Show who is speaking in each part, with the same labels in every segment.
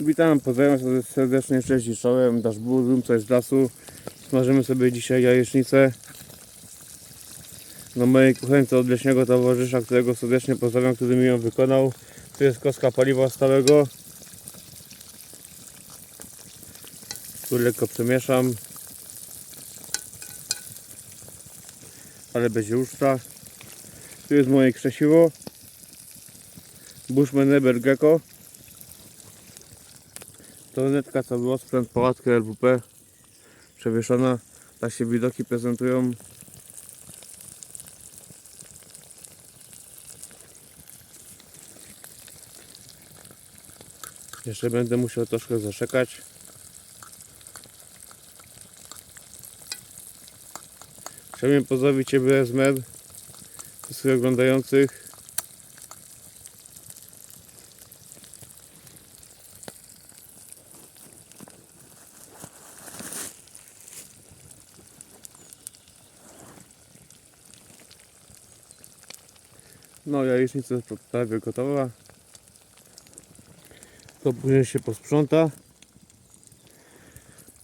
Speaker 1: Witam, pozdrawiam serdecznie, cześć i czołem, burzum, coś z lasu. Smażymy sobie dzisiaj jajecznicę. Na mojej kuchence od leśnego towarzysza, którego serdecznie pozdrawiam, który mi ją wykonał. Tu jest kostka paliwa stałego. Tu lekko przemieszam. Ale bez uszcza. Tu jest moje krzesiwo. Bushman Eber Gecko. Toaletka, cały osprzęt, pałatkę LWP przewieszona. Tak się widoki prezentują. Jeszcze będę musiał troszkę zaszekać. Chciałbym pozdrowić Ciebie med, wszystkich oglądających. No, jajecznica jest prawie gotowa. To później się posprząta.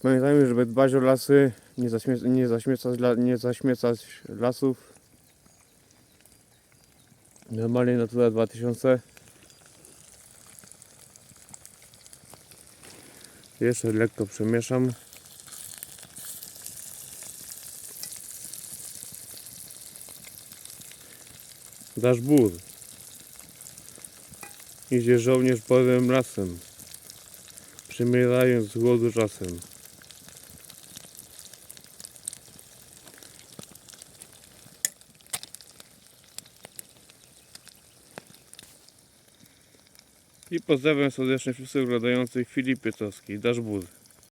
Speaker 1: Pamiętajmy, żeby dbać o lasy, nie, zaśmie nie, zaśmiecać, nie zaśmiecać lasów. Normalnie Natura 2000. Jeszcze lekko przemieszam. Dasz bór. Idzie żołnierz polnym lasem, przymierając z głodu czasem. I pozdrawiam serdecznie wszystkich oglądających Filip Pietowski, Dasz bór.